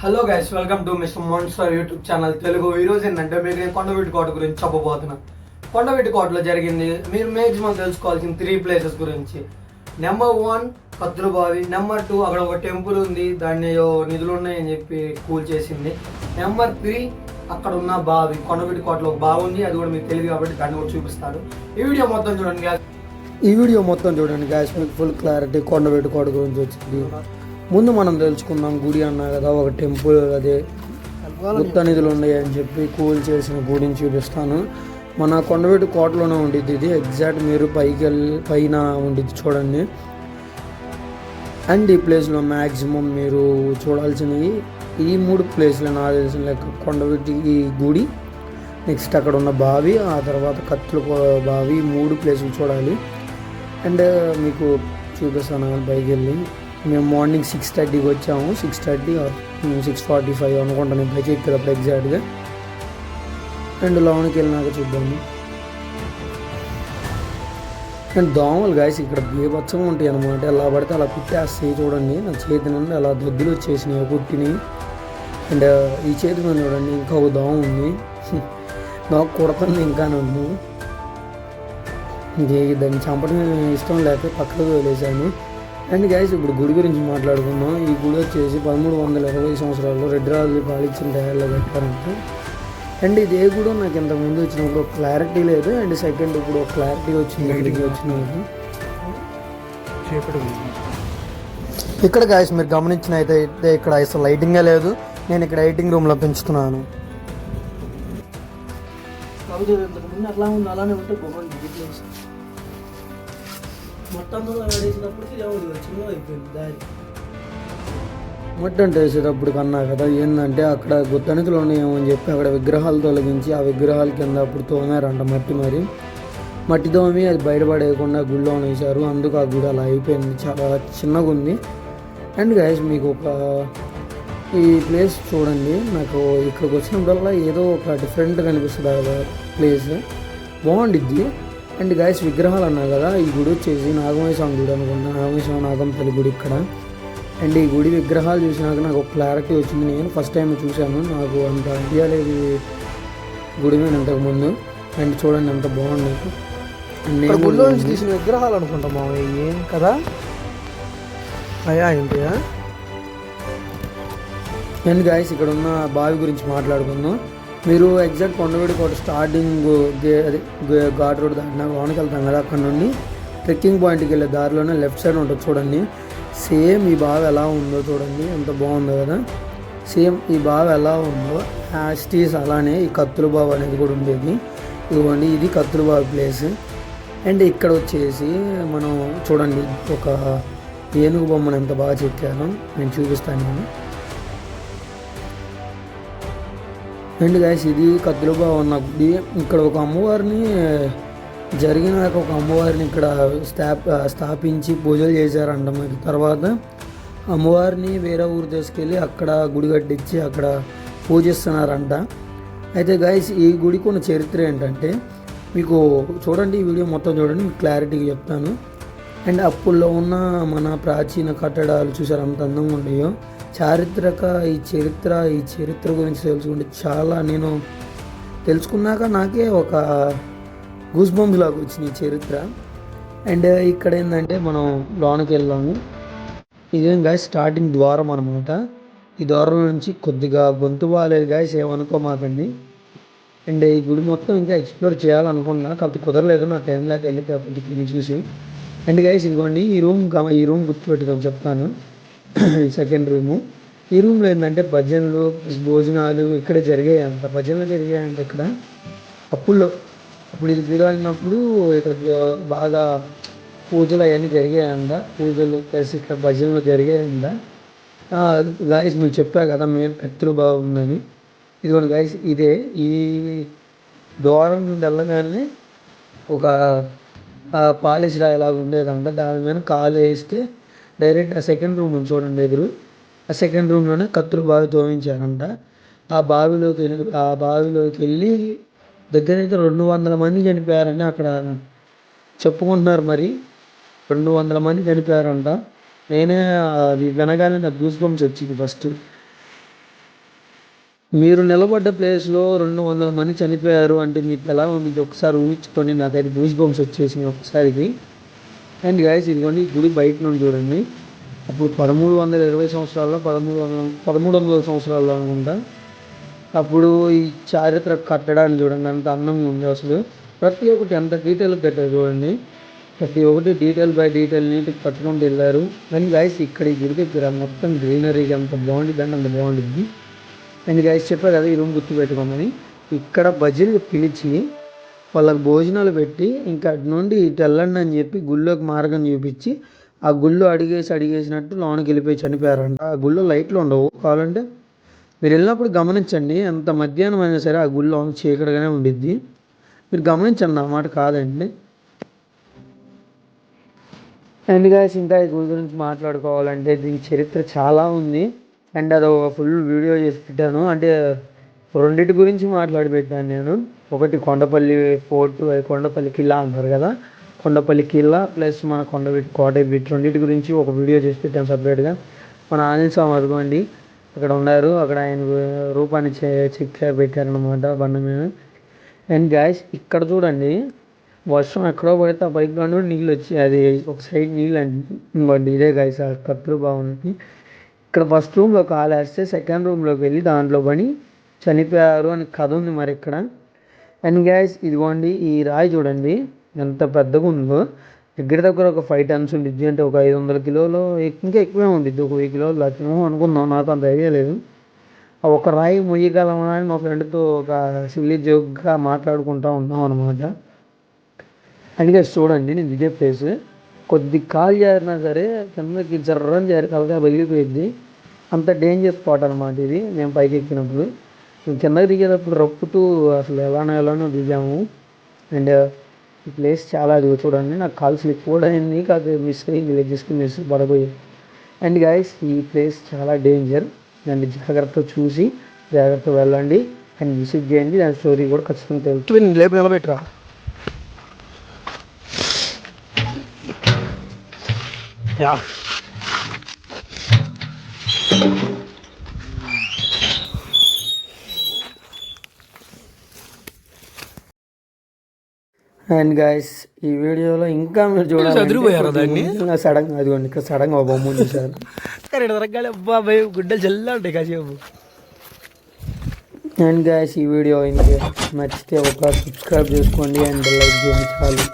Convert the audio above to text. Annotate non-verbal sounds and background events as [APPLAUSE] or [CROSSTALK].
Hello guys welcome to mister monster YouTube channel Telugu ఈ రోజు ఏంటంటే మీకు నేను కొండవీటి కోట గురించి చెప్పబోతున్నా. కొండవీటి కోటలో జరిగింది మీరు మ్యాక్సిమం తెలుసుకోవాల్సిన త్రీ ప్లేసెస్ గురించి. Number one Kadrubavi number two అక్కడ ఒక టెంపుల్ ఉంది. దాన్ని నిధులు ఉన్నాయని చెప్పి కూల్ చేసింది. నెంబర్ త్రీ అక్కడ ఉన్న బావి. కొండవీటి కోటలో ఒక బావి ఉంది. అది కూడా మీకు తెలియదు కాబట్టి దాన్ని కూడా చూపిస్తాను. ఈ వీడియో మొత్తం చూడండి గ్యాస్ ఈ వీడియో మొత్తం చూడండి గ్యాస్ మీకు ఫుల్ క్లారిటీ కొండవీటి కోట గురించి వచ్చింది. ముందు మనం తెలుసుకుందాం గుడి అన్నా కదా ఒక టెంపుల్ అదే గుప్త నిధులు ఉన్నాయి అని చెప్పి కూల్ చేసిన గుడిని చూపిస్తాను. మన కొండవీటి కోటలోనే ఉండిద్ది ఇది. ఎగ్జాక్ట్ మీరు పైకి వెళ్ళి పైన ఉండిద్ది చూడండి. అండ్ ఈ ప్లేస్లో మ్యాక్సిమం మీరు చూడాల్సినవి ఈ మూడు ప్లేస్లు నాకు తెలిసిన లెక్క కొండవీటి ఈ గుడి నెక్స్ట్ అక్కడ ఉన్న బావి ఆ తర్వాత కత్తుల బావి మూడు ప్లేసులు చూడాలి. అండ్ మీకు చూపిస్తాను పైకి వెళ్ళి. మేము మార్నింగ్ సిక్స్ థర్టీకి వచ్చాము. Six thirty six forty five అనుకుంటాను. నేను పైకి ఎగ్జాక్ట్గా అండ్ లోనికి వెళ్ళినాక చూద్దాము. అండ్ దోమలు గాయస్ ఇక్కడ బీభత్సం ఉంటాయి అనమాట ఎలా పడితే అలా కుట్టేస్తాయి చూడండి. నా చేతి నుండి అలా దొద్దులు వచ్చేసినాయి కుట్టినాయి అండ్ ఈ చేతి మీద చూడండి ఇంకా ఒక దోమ ఉంది. [LAUGHS] నాకు కుడుతుంది ఇంకా నన్ను. దాన్ని చంపడం ఇష్టం లేక పక్కకు వదిలేశాను. అండ్ గైస్ ఇప్పుడు గుడి గురించి మాట్లాడుకుందాం. ఈ గుడి వచ్చేసి పదమూడు వందల ఇరవై సంవత్సరాల్లో రెడ్ రాజు పాలించిన టైర్లో కట్టారంట. అండ్ ఇది ఏ గుడో నాకు ఇంతకు ముందు వచ్చినప్పుడు క్లారిటీ లేదు. అండ్ సెకండ్ ఇప్పుడు క్లారిటీ వచ్చింది ఇక్కడికి వచ్చినప్పుడు ఇక్కడ గాయస్ మీరు గమనించినైతే అయితే ఇక్కడ అసలు లైటింగే లేదు. నేను ఇక్కడ ఎయిటింగ్ రూమ్లో పెంచుతున్నాను. ఉంది అలానే ఉంటే మట్టి అంటే చిన్నగా అయిపోయింది దారి. వేసేటప్పుడు కన్నా కదా ఏంటంటే అక్కడ గుత్తనితులు ఉన్నాయేమో అని చెప్పి అక్కడ విగ్రహాలు తొలగించి ఆ విగ్రహాల కింద అప్పుడు తోమారంట మట్టి మరి. మట్టి తోమి అది బయటపడేయకుండా గుళ్ళో వేశారు. అందుకు ఆ గుడి అలా అయిపోయింది. చాలా చిన్నగా ఉంది. అండ్ గైస్ మీకు ఒక ఈ ప్లేస్ చూడండి. నాకు ఇక్కడికి వచ్చినప్పుడల్లా ఏదో ఒక డిఫరెంట్ కనిపిస్తుంది ఆ ప్లేస్ బాగుండిద్ది. అండ్ గైస్ విగ్రహాలు అన్నా కదా ఈ గుడి వచ్చేసి నాగమయ్య స్వామి గుడి అనుకుంటా. నాగమయ్య స్వామి నాగంపల్లి గుడి ఇక్కడ. అండ్ ఈ గుడి విగ్రహాలు చూసినాక నాకు ఒక క్లారిటీ వచ్చింది. నేను ఫస్ట్ టైం చూశాను. నాకు అంత ఐడియా లేదు గుడి మీద ఇంతకు ముందు. అండ్ చూడండి ఎంత బాగుంది. అండ్ నేను గుళ్ళో నుంచి తీసిన విగ్రహాలు అనుకుంటా మామయ్య ఏం కదా? అయ్యా ఏంటియా? అండ్ గాయస్ ఇక్కడ ఉన్న బావి గురించి మాట్లాడుకుందాం. మీరు ఎగ్జాక్ట్ కొండవీడి కోట స్టార్టింగ్ గే అదే గే- ఘాట్ రోడ్ దాటినా లోనికి వెళ్తాం కదా అక్కడ నుండి. ట్రెక్కింగ్ పాయింట్కి వెళ్ళే దారిలోనే లెఫ్ట్ సైడ్ ఉంటుంది చూడండి. సేమ్ ఈ బావి ఎలా ఉందో చూడండి. ఎంత బాగుందో కదా. సేమ్ ఈ బావి ఎలా ఉందో యాస్టీస్ అలానే ఈ కత్తుల బావి అనేది కూడా ఉండేది. ఇదిగోండి ఇది కత్తుల బావి ప్లేస్ అండ్ ఇక్కడ వచ్చేసి మనం చూడండి ఒక ఏనుగు బొమ్మను ఎంత బాగా చెక్కాను నేను చూపిస్తాను. నేను అండ్ గాయస్ ఇది కత్తులుగా ఉన్న గుడి ఇక్కడ ఒక అమ్మవారిని జరిగిన ఒక అమ్మవారిని ఇక్కడ స్థాప స్థాపించి పూజలు చేశారంట మరి తర్వాత అమ్మవారిని వేరే ఊరు తీసుకెళ్ళి అక్కడ గుడి కట్టించి అక్కడ పూజిస్తున్నారంట. అయితే గాయస్ ఈ గుడికి ఉన్న చరిత్ర ఏంటంటే మీకు చూడండి ఈ వీడియో మొత్తం చూడండి మీకు క్లారిటీగా చెప్తాను. అండ్ అప్పుల్లో ఉన్న మన ప్రాచీన కట్టడాలు చూసారు? అంత అందంగా ఉన్నాయో. చారిత్రక ఈ చరిత్ర ఈ చరిత్ర గురించి తెలుసుకుంటే చాలా నేను తెలుసుకున్నాక నాకే ఒక గూస్ లాగా వచ్చింది ఈ చరిత్ర. అండ్ ఇక్కడ ఏంటంటే మనం లోనికి వెళ్ళాము. ఇదేం గాయ స్టార్టింగ్ ద్వారం అనమాట ఈ ద్వారం నుంచి కొద్దిగా గొంతు బాగాలేదు గాయస్ ఏమనుకోమాకండి. అండ్ ఈ గుడి మొత్తం ఇంకా ఎక్స్ప్లోర్ చేయాలనుకున్నా కాకపోతే కుదరలేదు నా టైం లేక వెళ్ళి చూసి. అండ్ గైస్ ఇదిగోండి ఈ రూమ్ ఈ రూమ్ గుర్తుపెట్టుకో చెప్తాను. ఈ సెకండ్ రూము ఈ రూమ్లో ఏంటంటే భజనలు భోజనాలు ఇక్కడ జరిగాయి అంత. భజనలు జరిగాయంటే ఇక్కడ అప్పుల్లో అప్పుడు ఇది తిరిగినప్పుడు ఇక్కడ బాగా పూజలు అవన్నీ జరిగాయంట. పూజలు ప్లస్ ఇక్కడ భజనలు జరిగాయంట. గాయస్ మీకు చెప్పా కదా మేము పెద్దలు బాగుందని. ఇదిగోండి గాయస్ ఇదే ఈ ద్వారం వెళ్ళగానే ఒక పాలిష్ ఇలా ఉండేదంట దాని మీద కాలు వేస్తే డైరెక్ట్ ఆ సెకండ్ రూమ్ చూడండి ఎదురు. ఆ సెకండ్ రూమ్లోనే కత్తులు బావి తోమించారంట ఆ బావిలోకి వెళ్ళి ఆ బావిలోకి వెళ్ళి దగ్గర అయితే రెండు వందల మంది చనిపోయారని అక్కడ. చెప్పుకుంటున్నారు మరి. రెండు వందల మంది చనిపోయారంట. నేనే అది వినగానే నాకు గూస్ బంప్స్ వచ్చింది ఫస్ట్ మీరు నిలబడ్డ ప్లేస్లో రెండు వందల మంది చనిపోయారు అంటే మీకు ఎలా మీకు ఒకసారి ఊహించుకొని నాకైతే గూస్ బంప్స్ వచ్చేసింది ఒకసారికి. అండ్ గాయస్ ఇదిగోండి గుడి బయట నుండి చూడండి. అప్పుడు పదమూడు వందల ఇరవై సంవత్సరాల్లో పదమూడు వందల పదమూడు వందల సంవత్సరాల్లో అనుకుంటా. అప్పుడు ఈ చారిత్రక కట్టడాన్ని చూడండి అంత అందంగా ఉంది అసలు. ప్రతి ఒక్కటి ఎంత డీటెయిల్ పెట్టారు చూడండి. ప్రతి ఒక్కటి డీటెయిల్ బై డీటెయిల్ నీట్గా కట్టుకుంటూ వెళ్ళారు. అండ్ గాయస్ ఇక్కడ ఈ గుడి దగ్గర మొత్తం గ్రీనరీగా అంత బాగుంటుంది అంత బాగుంటుంది అండ్ గైస్ చెప్పారు కదా ఈ రూమ్ గుర్తుపెట్టుకోమని ఇక్కడ బజిల్ పిలిచి వాళ్ళకి భోజనాలు పెట్టి ఇంకా అటు నుండి ఇటు వెళ్ళండి అని చెప్పి గుళ్ళోకి మార్గం చూపించి ఆ గుళ్ళు అడిగేసి అడిగేసినట్టు లోనికి వెళ్ళిపోయి చనిపోయారంట. ఆ గుళ్ళో లైట్లు ఉండవు. కావాలంటే మీరు వెళ్ళినప్పుడు గమనించండి ఎంత మధ్యాహ్నం అయినా సరే ఆ గుళ్ళో చీకటిగానే ఉండిద్ది. మీరు గమనించండి ఆ మాట కాదండి. అండ్ గాయస్ ఇంకా ఈ గుడి గురించి మాట్లాడుకోవాలంటే దీని చరిత్ర చాలా ఉంది. అండ్ అది ఒక ఫుల్ వీడియో చేసి పెట్టాను. అంటే రెండింటి గురించి మాట్లాడి పెట్టాను నేను. ఒకటి కొండపల్లి ఫోర్ట్ అది కొండపల్లి కిల్లా అంటారు కదా. కొండపల్లి కిల్లా ప్లస్ మన కొండ కోట బిట్ రెండింటి గురించి ఒక వీడియో చేసి పెట్టాను సపరేట్గా మన ఆంజనేయ స్వామి అదిగోండి. అక్కడ ఉన్నారు. అక్కడ ఆయన రూపాన్ని చె చెక్క పెట్టారనమాట బండ మీద. అండ్ గ్యాస్ ఇక్కడ చూడండి. వర్షం ఎక్కడో పడితే ఆ పైపులో కూడా నీళ్ళు వచ్చి అది ఒక సైడ్ నీళ్ళు అండి. ఇదే గాయస్ ఆ కత్తులు బాగుంది ఇక్కడ ఫస్ట్ రూమ్లో కాలేస్తే సెకండ్ రూమ్లోకి వెళ్ళి దాంట్లో పని చనిపోయారు అని కథ ఉంది మరి ఇక్కడ. అండ్ గ్యాస్ ఇదిగోండి ఈ రాయి చూడండి ఎంత పెద్దగా ఉందో. దగ్గర దగ్గర ఒక ఫైవ్ టన్స్ ఉండిద్ది అంటే ఒక ఐదు వందల కిలోలు ఇంకా ఎక్కువే ఉండిద్ది ఒక వెయ్యి కిలోలు లక్షణం అనుకుందాం నాకు అంత ఐడియా లేదు. ఒక రాయి మొయ్యగలమా అని మా ఫ్రెండ్తో ఒక సివిలీ జోక్గా మాట్లాడుకుంటూ ఉన్నాం అనమాట అండ్ గ్యాస్ చూడండి నేను ఇదే ప్లేస్ కొద్ది కాల్ జారినా సరే కిందకి జర్రని జారి కలగా పగిలిపోయింది అంత డేంజర్ స్పాట్ అనమాట ఇది. మేము పైకి ఎక్కినప్పుడు. కింద కిందకి దిగేటప్పుడు రప్పుతూ అసలు ఎలానో ఎలానో దిగాము. అండ్ ఈ ప్లేస్ చాలా అది చూడండి నాకు కాల్ స్లిప్ కూడా అయింది. కాదు మిస్ అయింది లెగ్స్కి మిస్ పడబోయి. అండ్ గాయస్ ఈ ప్లేస్ చాలా డేంజర్ దాన్ని జాగ్రత్త చూసి జాగ్రత్త వెళ్ళండి. అండ్ విజిట్ చేయండి. దాని స్టోరీ కూడా ఖచ్చితంగా తెలుసు నిలబెట్టరా. యా అండ్ గాయస్ ఈ వీడియోలో ఇంకా మీరు? చూడాలి సడన్ అదిగోండి ఇక్కడ సడన్గా బొమ్మ చూసారు అబ్బా భయ్ గుడ్డలు చల్లా ఉంటాయి కాసేపు. అండ్ గాయస్ ఈ వీడియో ఇంకే నచ్చితే ఒక సబ్స్క్రైబ్ చేసుకోండి అండ్ లైక్ చేయండి చాలు.